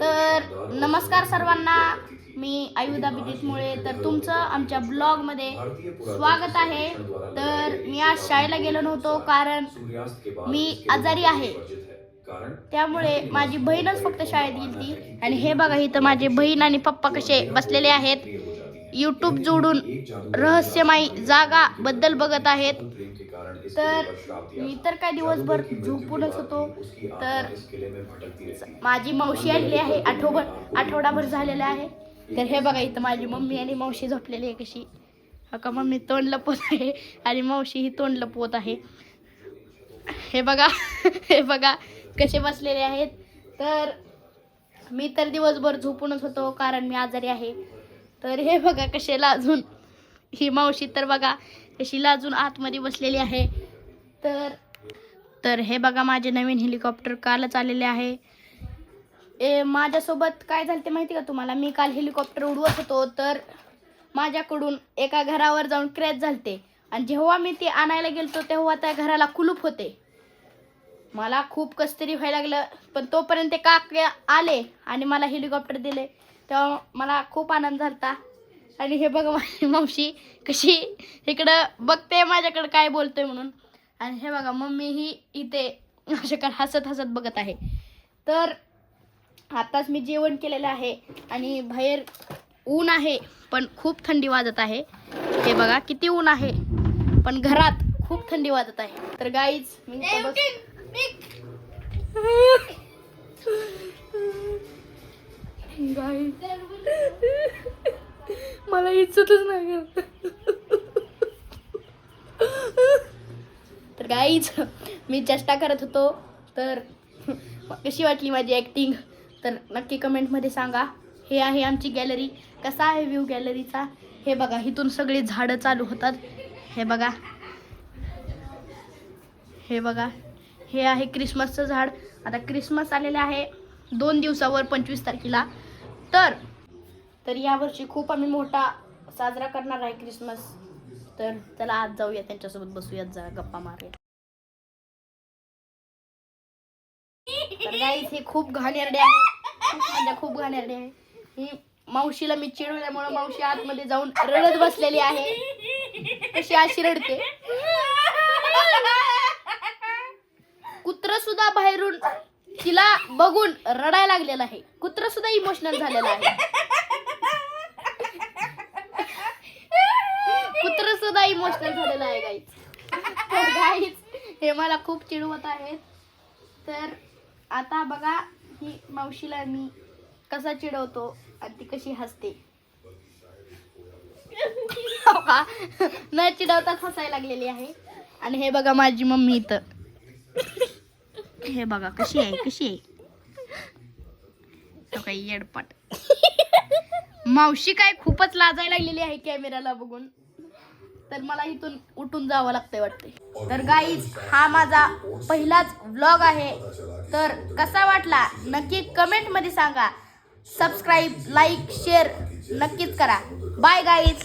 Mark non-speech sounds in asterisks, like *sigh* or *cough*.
तर नमस्कार सर्वांना. मी आयुधा बिदितमुळे तर तुमचं आमच्या ब्लॉगमध्ये स्वागत आहे. तर मी आज शाळेला गेलो नव्हतो कारण मी आजारी आहे. त्यामुळे माझी बहीणच फक्त शाळेत गेली आणि हे बघा इथं माझे बहीण आणि पप्पा कसे बसलेले आहेत. यूट्यूब जोडून रहस्यमयी जागा बद्दल बघत आहेत. तर मी तर काय दिवसभर झोपूनच होतो. तर माझी मावशी आणली आहे. आठवभर आठवडाभर झालेला आहे. तर हे बघा इथं माझी मम्मी आणि मावशी झोपलेली आहे कशी. हा का मम्मी तोंड लपवत आहे आणि मावशी ही तोंड लपवत आहे. हे बघा हे बघा कसे बसलेले आहेत. तर मी तर दिवसभर झोपूनच होतो कारण मी आजारी आहे. तर हे बघा कसे लाजून ही मावशी तर बघा कशी लाजून आतमध्ये बसलेली आहे. तर तर हे बघा माझे नवीन हेलिकॉप्टर कालच आलेले आहे. ए माझ्यासोबत काय झालं ते माहिती का तुम्हाला? मी काल हेलिकॉप्टर उडवत होतो तर माझ्याकडून एका घरावर जाऊन क्रॅच झालते. आणि जेव्हा मी ते आणायला गेलो तेव्हा त्या घराला कुलूप होते. मला खूप कसतरी व्हायला लागलं पण तोपर्यंत ते काके आले आणि मला हेलिकॉप्टर दिले. तेव्हा मला खूप आनंद झाला आणि हे बघा माझी *laughs* मावशी कशी इकडं बघते माझ्याकडे काय बोलतोय म्हणून. आणि हे बघा मम्मी ही इथे माझ्याकडे हसत हसत बघत आहे. तर आताच मी जेवण केलेलं आहे आणि बाहेर ऊन आहे पण खूप थंडी वाजत आहे. हे बघा किती ऊन आहे पण घरात खूप थंडी वाजत आहे. तर गाईज मी *laughs* इथं मला इच्छतच नाही तर गाईच मी चेष्टा करत होतो तर कशी वाटली माझी ॲक्टिंग तर नक्की कमेंटमध्ये सांगा. हे आहे आमची गॅलरी कसा आहे व्ह्यू गॅलरीचा हे बघा इथून सगळी झाडं चालू होतात. हे बघा. हे बघा. हे आहे क्रिसमसचं झाड. आता क्रिसमस आलेलं आहे दोन दिवसावर पंचवीस तारखेला. तर तर यावर्षी खूप आम्ही मोठा साजरा करणार आहे क्रिसमस तर चला आज जाऊया त्यांच्यासोबत बसूयात जा गप्पा मारूया. तर गाईस हे खूप घाणेरडे आहे खूप म्हणजे खूप घाणेरडे आहे ही मावशीला मी चिडवल्यामुळे मावशी आतमध्ये जाऊन रडत बसलेली आहे. कशी अशी रडते? कुत्र सुद्धा बाहेरून तिला बघून रडायला लागलेला आहे. कुत्र सुद्धा इमोशनल झालेला आहे. कुत्र सुद्धा इमोशनल झालेलं आहे गाईच तर गाईच हे मला खूप चिडवत आहेत तर आता बघा ही मावशीला मी कसा चिडवतो आणि ती कशी हसते. *laughs* न चिडवताच हसायला लागलेली आहे. आणि हे बघा माझी मम्मी इथं. हे बघा कशी आहे कशी आहे? काही येडपाट. मावशी काय खूपच लाजायला लागलेली आहे कॅमेराला बघून. तर मला इथून उठून जावं लागतंय वाटते तर गाईज हा माझा पहिलाच व्लॉग आहे. तर कसा वाटला नक्की कमेंटमध्ये सांगा. सबस्क्राईब लाईक शेअर नक्कीच करा. Bye guys